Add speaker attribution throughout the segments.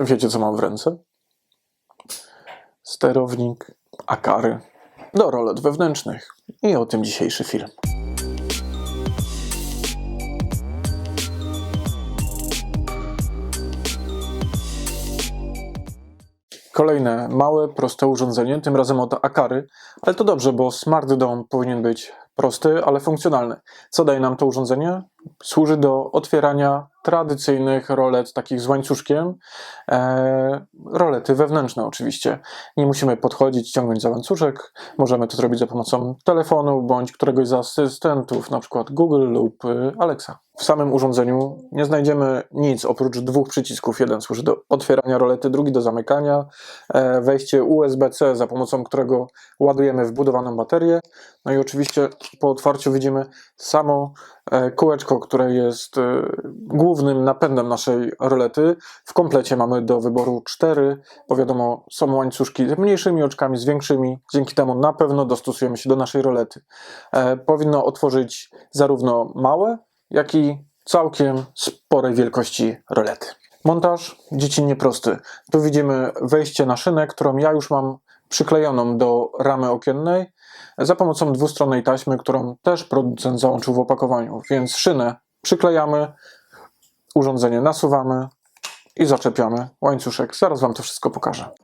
Speaker 1: Wiecie, co mam w ręce? Sterownik Akary do rolet wewnętrznych. I o tym dzisiejszy film. Kolejne małe, proste urządzenie, tym razem od Akary, ale to dobrze, bo Smart Dome powinien być prosty, ale funkcjonalny. Co daje nam to urządzenie? Służy do otwierania tradycyjnych rolet, takich z łańcuszkiem. E, rolety wewnętrzne oczywiście. Nie musimy podchodzić, ciągnąć za łańcuszek. Możemy to zrobić za pomocą telefonu bądź któregoś z asystentów, na przykład Google lub y, Alexa. W samym urządzeniu nie znajdziemy nic oprócz dwóch przycisków. Jeden służy do otwierania rolety, drugi do zamykania. E, wejście USB-C, za pomocą którego ładujemy wbudowaną baterię. No i oczywiście po otwarciu widzimy samo e, kółeczko, które jest e, głównym napędem naszej rolety. W komplecie mamy do wyboru cztery, bo wiadomo, są łańcuszki z mniejszymi oczkami, z większymi. Dzięki temu na pewno dostosujemy się do naszej rolety. E, Powinno otworzyć zarówno małe, jak i całkiem sporej wielkości rolety. Montaż dziecinnie prosty. Tu widzimy wejście na szynę, którą ja już mam przyklejoną do ramy okiennej za pomocą dwustronnej taśmy, którą też producent załączył w opakowaniu. Więc szynę przyklejamy, urządzenie nasuwamy i zaczepiamy łańcuszek. Zaraz Wam to wszystko pokażę.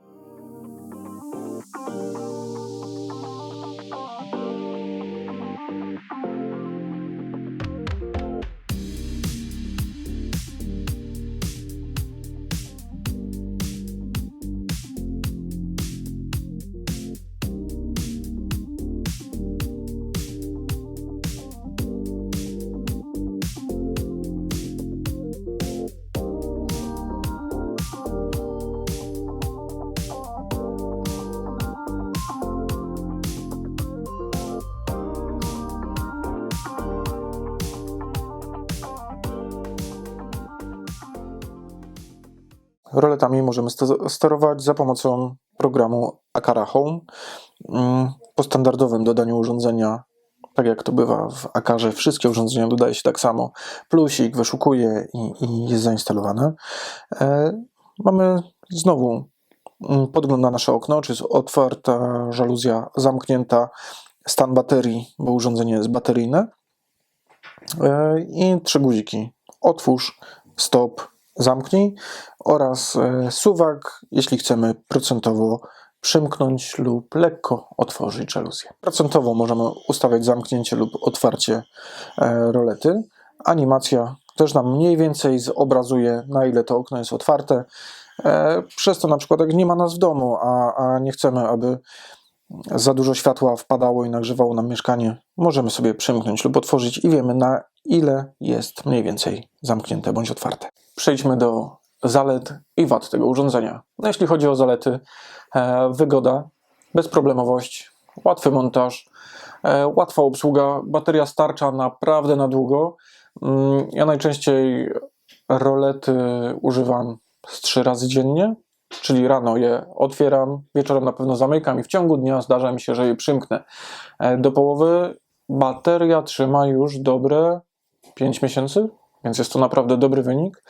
Speaker 1: Roletami możemy sterować za pomocą programu Akara Home. Mm, Po standardowym dodaniu urządzenia, tak jak to bywa w Akarze, wszystkie urządzenia dodaje się tak samo. Plusik wyszukuje i, i jest zainstalowane. E, mamy znowu mm, podgląd na nasze okno, czy jest otwarta żaluzja, zamknięta, stan baterii, bo urządzenie jest bateryjne. E, I trzy guziki. Otwórz, stop, zamknij oraz e, suwak, jeśli chcemy procentowo przymknąć lub lekko otworzyć żaluzję. Procentowo możemy ustawiać zamknięcie lub otwarcie e, rolety. Animacja też nam mniej więcej zobrazuje, na ile to okno jest otwarte. E, Przez to na przykład, jak nie ma nas w domu, a, a nie chcemy, aby za dużo światła wpadało i nagrzewało nam mieszkanie, możemy sobie przymknąć lub otworzyć i wiemy na ile jest mniej więcej zamknięte bądź otwarte. Przejdźmy do zalet i wad tego urządzenia. No, jeśli chodzi o zalety, e, wygoda, bezproblemowość, łatwy montaż, e, łatwa obsługa, bateria starcza naprawdę na długo. Mm, Ja najczęściej rolety używam z trzy razy dziennie, czyli rano je otwieram, wieczorem na pewno zamykam i w ciągu dnia zdarza mi się, że je przymknę. E, Do połowy bateria trzyma już dobre 5 miesięcy, więc jest to naprawdę dobry wynik.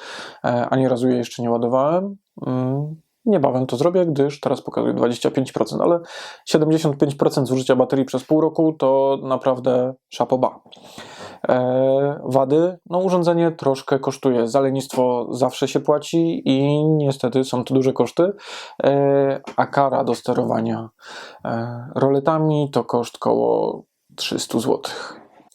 Speaker 1: E, Ani razu jej jeszcze nie ładowałem. Mm, Niebawem to zrobię, gdyż teraz pokazuje 25%, ale 75% zużycia baterii przez pół roku to naprawdę szapoba. E, wady, no urządzenie troszkę kosztuje. Za zawsze się płaci i niestety są to duże koszty. E, a kara do sterowania roletami to koszt koło 300 zł.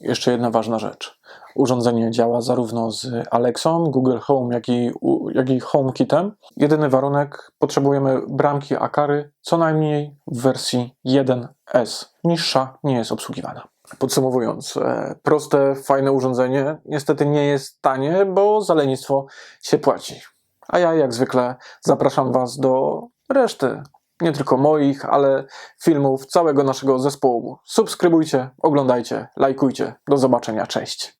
Speaker 1: Jeszcze jedna ważna rzecz. Urządzenie działa zarówno z Alexą, Google Home, jak i, jak i HomeKitem. Jedyny warunek, potrzebujemy bramki Akary co najmniej w wersji 1S. Niższa nie jest obsługiwana. Podsumowując, e, proste, fajne urządzenie niestety nie jest tanie, bo za lenistwo się płaci. A ja jak zwykle zapraszam Was do reszty, nie tylko moich, ale filmów całego naszego zespołu. Subskrybujcie, oglądajcie, lajkujcie. Do zobaczenia, cześć.